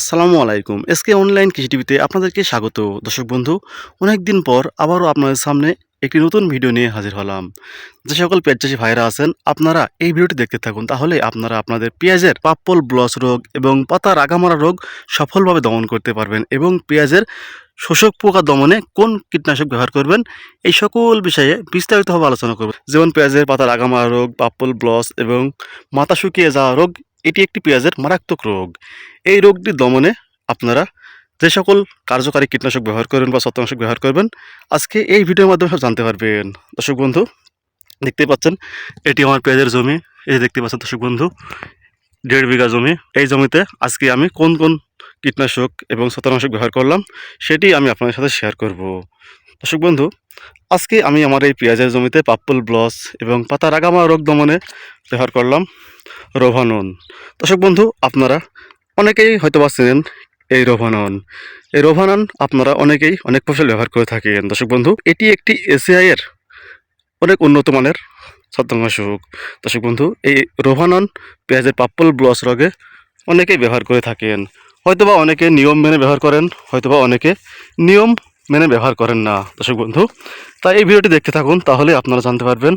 আসসালামু আলাইকুম। SK online কৃষি টিভিতে আপনাদেরকে স্বাগত। দর্শক বন্ধু অনেক দিন পর আবারও আপনাদের সামনে একটি নতুন ভিডিও নিয়ে হাজির হলাম। যে সকল পেঁয়াজ চাষি ভাইরা আছেন, আপনারা এই ভিডিওটি দেখতে থাকুন। তাহলে আপনারা আপনাদের পেঁয়াজের পাপ্পল ব্লস রোগ এবং পাতা রাগামারা রোগ সফলভাবে দমন করতে পারবেন এবং পেঁয়াজের শোষক পোকা দমনে কোন কীটনাশক ব্যবহার করবেন, এই সকল বিষয়ে বিস্তারিতভাবে আলোচনা করব। যেমন পেঁয়াজের পাতা রাগামারা রোগ পাপ্পল ব্লস এবং মাথা শুকিয়ে যাওয়া রোগ এটি একটি পেঁয়াজের মারাত্মক রোগ। এই রোগটি দমনে আপনারা যে সকল কার্যকারী কীটনাশক ব্যবহার করবেন বা ছত্রাকনাশক ব্যবহার করবেন, আজকে এই ভিডিওর মাধ্যমে সব জানতে পারবেন। দর্শক বন্ধু, দেখতেই পাচ্ছেন, এটি আমার পেঁয়াজের জমি। এই দেখতে পাচ্ছেন দর্শক বন্ধু, দেড় বিঘা জমি। এই জমিতে আজকে আমি কোন কোন কীটনাশক এবং ছত্রাকনাশক ব্যবহার করলাম, সেটি আমি আপনাদের সাথে শেয়ার করব। দর্শক বন্ধু, আজকে আমি আমার এই পেঁয়াজের জমিতে পাপ্পল ব্লস এবং পাতা রাগামা রোগ দমনে ব্যবহার করলাম রোভানন দর্শক বন্ধু, আপনারা অনেকেই হয়তো বা চেনেন এই রোভানন এই রোভানন আপনারা অনেকেই অনেক ফসল ব্যবহার করে থাকেন। দর্শক বন্ধু, এটি একটি এসিআই এর অনেক উন্নত মানের ছত্রাকনাশক। দর্শক বন্ধু, এই রোভানন পেঁয়াজের পাপ্পল ব্লস রোগে অনেকেই ব্যবহার করে থাকেন। হয়তোবা অনেকে নিয়ম মেনে ব্যবহার করেন, হয়তোবা অনেকে নিয়ম মেনে ব্যবহার করেন না, দর্শক বন্ধু। তাই এই ভিডিওটি দেখতে থাকুন, তাহলে আপনারা জানতে পারবেন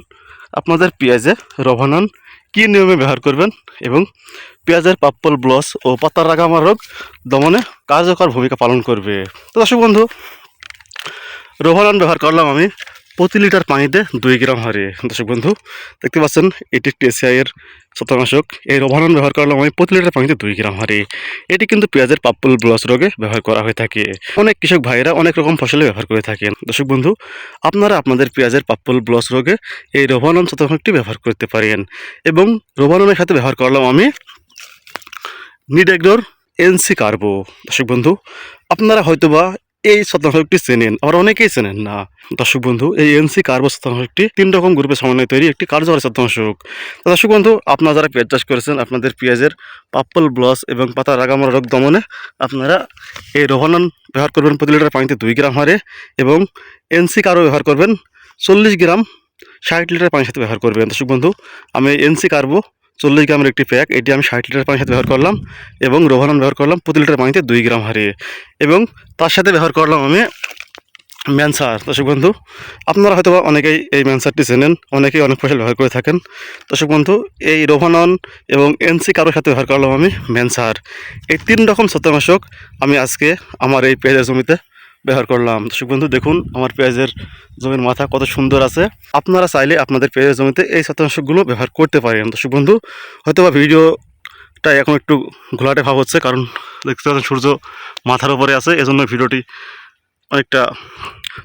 আপনাদের পেঁয়াজে রভানন কী নিয়মে ব্যবহার করবেন এবং পেঁয়াজের পাপ্পল ব্লস ও পাতার রাগামার রোগ দমনে কার্যকর ভূমিকা পালন করবে। তো দর্শক বন্ধু, রোভানন ব্যবহার করলাম আমি প্রতি লিটার পানিতে দুই গ্রাম হারে দর্শক বন্ধু, দেখতে পাচ্ছেন, এটি একটি এসিআইয়ের ছত্রাকনাশক। এই রোভানন ব্যবহার করলাম আমি প্রতি লিটার পানিতে দুই গ্রাম হারে এটি কিন্তু পেঁয়াজের পাপ্পল ব্লস রোগে ব্যবহার করা হয়ে থাকে। অনেক কৃষক ভাইয়েরা অনেক রকম ফসলে ব্যবহার করে থাকেন। দর্শক বন্ধু, আপনারা আপনাদের পেঁয়াজের পাপ্পল ব্লস রোগে এই রোভানন ছত্রাকনাশকটি ব্যবহার করতে পারেন। এবং রোভাননের সাথে ব্যবহার করলাম আমি নিডেগ্রোর এনসি কার্বো। দর্শক বন্ধু, আপনারা হয়তোবা এই ছত্রাকনাশকটি চেনেন, আবার অনেকেই চেনেন না। দর্শক বন্ধু, এই এনসি কার্বো ছত্রাকনাশকটি তিন রকম গ্রুপের সমন্বয়ে তৈরি একটি কার্যকরী তো দর্শক বন্ধু, আপনারা যারা পেঁয়াজ চাষ করেছেন, আপনাদের পেঁয়াজের পাপ্পল ব্লস এবং পাতা রাগামরা রোগ দমনে আপনারা এই রোহানন ব্যবহার করবেন প্রতি লিটার পানিতে দুই গ্রাম হারে এবং এনসি কার্বো ব্যবহার করবেন চল্লিশ গ্রাম ষাট লিটার পানির সাথে ব্যবহার করবেন। দর্শক বন্ধু, আমি এনসি কার্বো চল্লিশ গ্রামের একটি প্যাক এটি আমি ষাট লিটার পানির সাথে ব্যবহার করলাম এবং রোভানন ব্যবহার করলাম প্রতি লিটার পানিতে দুই গ্রাম হারিয়ে। এবং তার সাথে ব্যবহার করলাম আমি ম্যানসার। দর্শক বন্ধু, আপনারা হয়তো অনেকেই এই ম্যানসারটি চেনেন, অনেকেই অনেক ফসল ব্যবহার করে থাকেন। দর্শক বন্ধু, এই রোভানন এবং এনসি কারোর সাথে ব্যবহার করলাম আমি ম্যানসার। এই তিন রকম ছত্রাকনাশক আমি আজকে আমার এই পেঁয়াজের জমিতে ব্যবহার করলাম। দর্শক বন্ধু, দেখুন আমার পেঁয়াজের জমির মাথা কত সুন্দর আছে। আপনারা চাইলে আপনাদের পেঁয়াজের জমিতে এই ছত্রাকনাশকগুলো ব্যবহার করতে পারেন। দর্শক বন্ধু হয়তো বা ভিডিওটা এখন একটু ঘোলাটে ভাব হচ্ছে, কারণ দেখতে পাচ্ছেন সূর্য মাথার উপরে আছে, এজন্য ভিডিওটি অনেকটা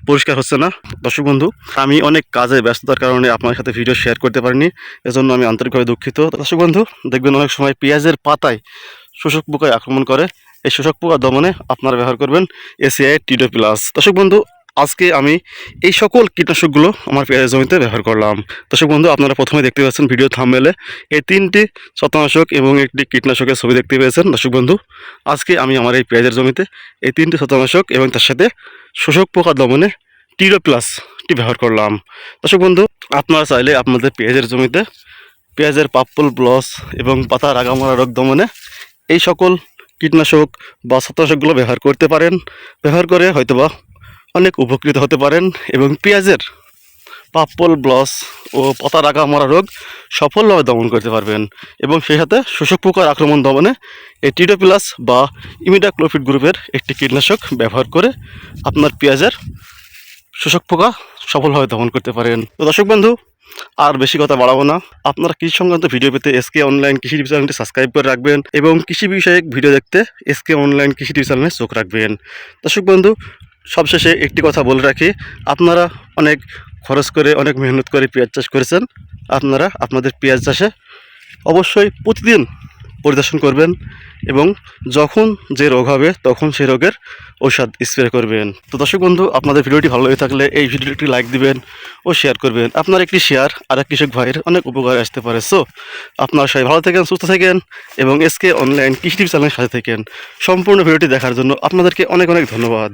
পরিষ্কার হচ্ছে না। দর্শক বন্ধু, আমি অনেক কাজে ব্যস্ততার কারণে আপনার সাথে ভিডিও শেয়ার করতে পারিনি, এজন্য আমি আন্তরিকভাবে দুঃখিত। দর্শক বন্ধু, দেখবেন অনেক সময় পেঁয়াজের পাতায় শোষক পোকায় আক্রমণ করে এই শোষক পোকা দমনে আপনারা ব্যবহার করবেন এসিআই টিডো প্লাস দর্শক বন্ধু, আজকে আমি এই সকল কীটনাশকগুলো আমার পেঁয়াজের জমিতে ব্যবহার করলাম। দর্শক বন্ধু, আপনারা প্রথমে দেখতে পাচ্ছেন ভিডিও থামবেলে এই তিনটি ছত্রাকনাশক এবং একটি কীটনাশকের ছবি দেখতে পেয়েছেন। দর্শক বন্ধু, আজকে আমি আমার এই পেঁয়াজের জমিতে এই তিনটি ছত্রাকনাশক এবং তার সাথে শোষক পোকা দমনে টিরো প্লাসটি ব্যবহার করলাম। দর্শক বন্ধু, আপনারা চাইলে আপনাদের পেঁয়াজের জমিতে পেঁয়াজের পাপ্পল, ব্লস এবং পাতা রাগামরা রোগ দমনে এই সকল কীটনাশক বা ছত্রাকনাশকগুলো ব্যবহার করতে পারেন। ব্যবহার করে হয়তোবা অনেক উপকৃত হতে পারেন এবং পেঁয়াজের পাপ্পল ব্লস ও পাতা রাগা মরা রোগ সফলভাবে দমন করতে পারবেন এবং সেই সাথে শোষক পোকার আক্রমণ দমনে এই টিডো প্লাস বা ইমিডাক্লোফিড গ্রুপের একটি কীটনাশক ব্যবহার করে আপনার পেঁয়াজের শোষক পোকা সফলভাবে দমন করতে পারেন। তো দর্শক বন্ধু আর বেশি কথা বাড়াবো না। আপনারা কৃষি সংক্রান্ত ভিডিও পেতে এসকে অনলাইন কৃষি টিভি চ্যানেলটি সাবস্ক্রাইব করে রাখবেন এবং কৃষি বিষয়ক ভিডিও দেখতে এসকে অনলাইন কৃষি টিভি চ্যানেলে চোখ রাখবেন। দর্শক বন্ধু, সবশেষে একটি কথা বলে রাখি, আপনারা অনেক খরচ করে, অনেক মেহনত করে পেঁয়াজ চাষ করেছেন। আপনারা আপনাদের পেঁয়াজ চাষে অবশ্যই প্রতিদিন পরিদর্শন করবেন এবং যখন যে রোগ হবে, তখন সেই রোগের ঔষধ স্প্রে করবেন। তো দর্শক বন্ধু, আপনাদের ভিডিওটি ভালো লেগে থাকলে এই ভিডিওটি লাইক দিবেন ও শেয়ার করবেন। আপনার একটি শেয়ার আর এক কৃষক ভাইয়ের অনেক উপকার আসতে পারে। সো আপনারা সবাই ভালো থাকেন, সুস্থ থাকেন এবং এসকে অনলাইন কৃষি চ্যানেলের সাথে থাকেন। সম্পূর্ণ ভিডিওটি দেখার জন্য আপনাদেরকে অনেক অনেক ধন্যবাদ।